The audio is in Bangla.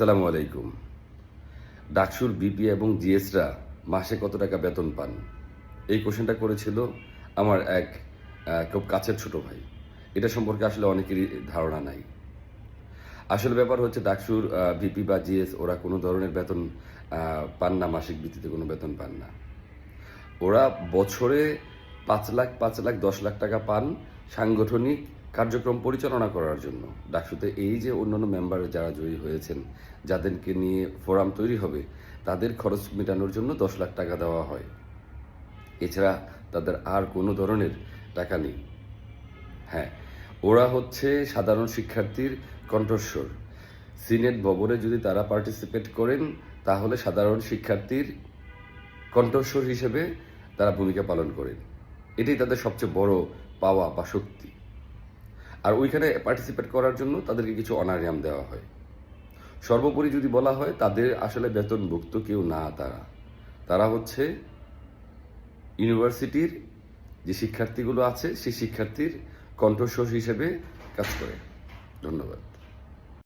আসসালামু আলাইকুম। ডাকসুর বিপি এবং জিএসরা মাসে কত টাকা বেতন পান? এই কোশ্চেনটা করেছিল আমার এক খুব কাছের ছোট ভাই। এটা সম্পর্কে আসলে অনেকেরই ধারণা নাই। আসল ব্যাপার হচ্ছে ডাকসুর বিপি বা জিএস, ওরা কোনো ধরনের বেতন পান না, মাসিক ভিত্তিতে কোনো বেতন পান না। ওরা বছরে পাঁচ লাখ পাঁচ লাখ, দশ লাখ টাকা পান সাংগঠনিক কার্যক্রম পরিচালনা করার জন্য। ডাকসুতে এই যে অন্যান্য মেম্বার যারা জয়ী হয়েছেন, যাদেরকে নিয়ে ফোরাম তৈরি হবে, তাদের খরচ মেটানোর জন্য দশ লাখ টাকা দেওয়া হয়। এছাড়া তাদের আর কোনো ধরনের টাকা নেই। হ্যাঁ ওরা হচ্ছে সাধারণ শিক্ষার্থীর কণ্ঠস্বর। সিনেট ভবনে যদি তারা পার্টিসিপেট করেন, তাহলে সাধারণ শিক্ষার্থীর কণ্ঠস্বর হিসেবে তারা ভূমিকা পালন করেন। এটাই তাদের সবচেয়ে বড় পাওয়া বা শক্তি। আর ওইখানে পার্টিসিপেট করার জন্য তাদেরকে কিছু অনারিয়াম দেওয়া হয়। সর্বোপরি যদি বলা হয়, তাদের আসলে বেতনভুক্ত কেউ না, তারা। তারা হচ্ছে ইউনিভার্সিটির যে শিক্ষার্থীগুলো আছে, সেই শিক্ষার্থীর কণ্ঠস্বর হিসেবে কাজ করে। ধন্যবাদ।